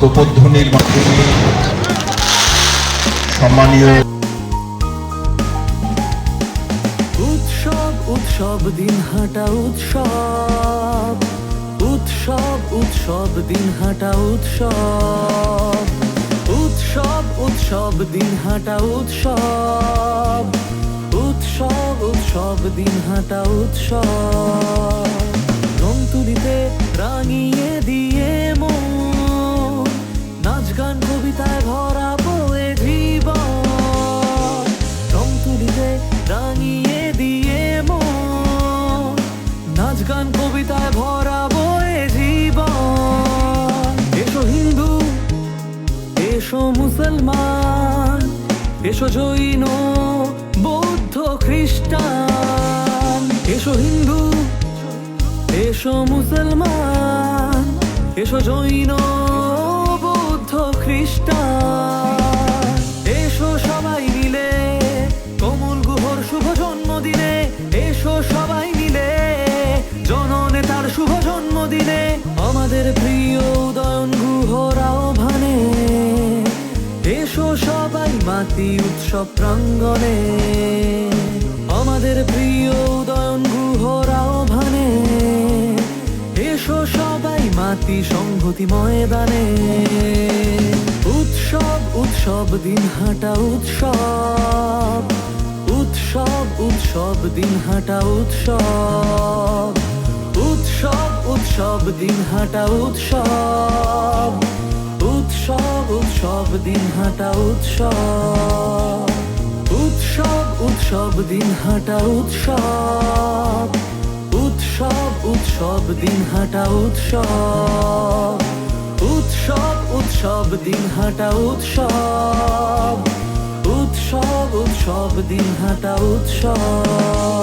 তোপধ্বনির মাধ্যমে সম্মানীয় উৎসব উৎসব, দিন হাঁটা উৎসব। উৎসব উৎসব, দিন হাঁটা উৎসব। উৎসব উৎসব, দিন হাঁটা উৎসব। উৎসব উৎসব, দিন হাঁটা উৎসব। মুসলমান এসো জৈন বৌদ্ধ খ্রিস্টান। এসো হিন্দু এসো মুসলমান এসো জৈন। সবাই মাতি উৎসব প্রাঙ্গণে। আমাদের প্রিয় উদয়ন গুহর আহ্বানে এসো সবাই মাতি সংহতি ময়দানে। উৎসব উৎসব, দিন হাঁটা উৎসব। উৎসব উৎসব, দিন হাঁটা উৎসব। উৎসব উৎসব, দিন হাঁটা উৎসব। দিন হাঁটা উৎসব। উৎসব উৎসব দিন হাঁটা উৎসব। উৎসব উৎসব দিন হাঁটা উৎসব। উৎসব উৎসব দিন হাঁটা উৎসব। উৎসব উৎসব দিন হাঁটা উৎসব।